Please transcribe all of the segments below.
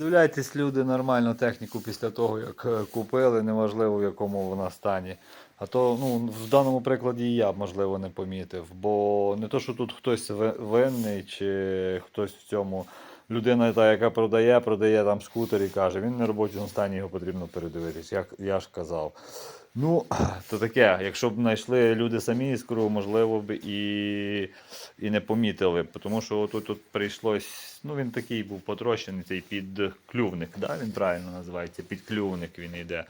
Дивляйтесь, люди нормальну техніку після того, як е, купили, неважливо в якому вона стані. А то ну, в даному прикладі і я б, можливо, не помітив. Бо не то, що тут хтось винний, чи хтось в цьому. Людина, та, яка продає, продає там скутер і каже, він не робочому стані, його потрібно передивитись. Як я ж казав. Ну, то таке, якщо б знайшли люди самі іскру, можливо б і, і не помітили. Тому що тут, тут прийшлось, ну він такий був потрощений, цей підклювник, да? він правильно називається, підклювник він йде.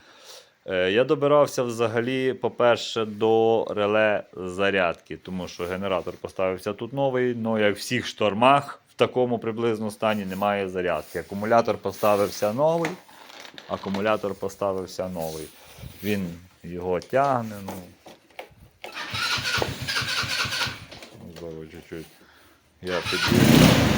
Е, Я добирався взагалі, по-перше, до реле зарядки, тому що генератор поставився тут новий, але як в всіх штормах в такому приблизно стані немає зарядки. Акумулятор поставився новий, акумулятор поставився новий. Він його тягне, ну. Знову чуть-чуть. Я під'їду.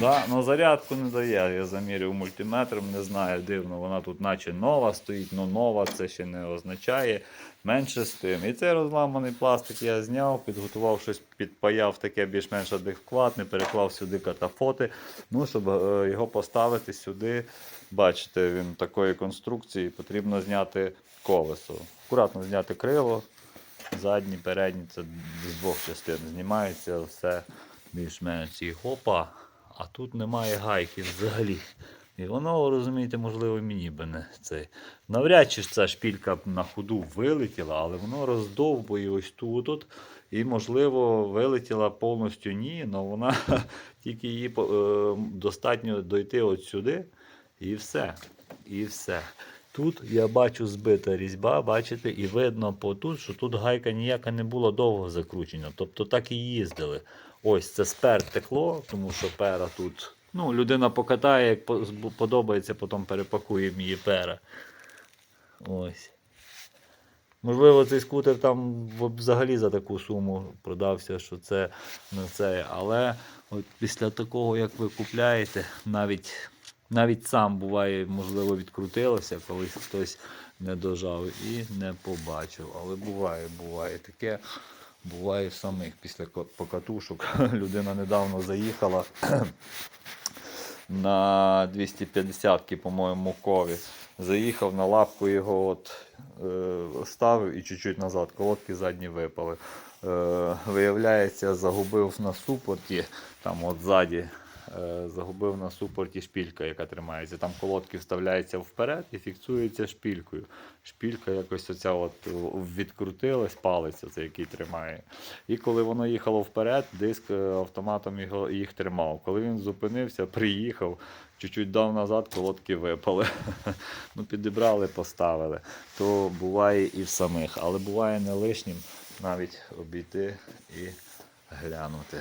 Да, но зарядку не дає. Я замірював мультиметром, не знаю, дивно, вона тут наче нова стоїть, але нова це ще не означає. Менше з тим. І цей розламаний пластик я зняв, підготував щось, підпаяв таке більш-менш адекватне, переклав сюди катафоти. Ну, щоб е, його поставити сюди. Бачите, він такої конструкції, потрібно зняти колесо. Акуратно зняти крило, задні, передні, це з двох частин знімається все більш-менш і хопа. А тут немає гайки взагалі. І воно, розумієте, можливо, мені би не цей. Навряд чи ж ця шпілька на ходу вилетіла, але воно роздовбує ось тут. от І, можливо, вилетіла повністю ні, але вона тільки її е, достатньо дойти от сюди. І все. І все. Тут я бачу збита різьба, бачите, і видно по тут, що тут гайка ніяка не була довго закручена. Тобто так і їздили. Ось це спер текло, тому що пера тут. Ну, людина покатає, як подобається, потім перепакуємо її пера. Ось. Можливо, цей скутер там взагалі за таку суму продався, що це не це. Але от після такого, як ви купляєте, навіть, навіть сам буває, можливо, відкрутилося, коли хтось не дожав і не побачив. Але буває, буває таке. Буває самих після покатушок. Людина недавно заїхала на 250-ки, по-моєму, кові. Заїхав на лапку його от, е, ставив і чуть-чуть назад. Колодки задні випали. Е, виявляється, загубив на супорті, там от ззаді, загубив на супорті шпілька, яка тримається. Там колодки вставляються вперед і фіксуються шпількою. Шпілька якось оця от відкрутилась, палець, оцей, який тримає. І коли воно їхало вперед, диск е, автоматом його, їх тримав. Коли він зупинився, приїхав, чуть-чуть дав назад, колодки випали. ну, підібрали, поставили. То буває і в самих, але буває не лишнім навіть обійти і глянути.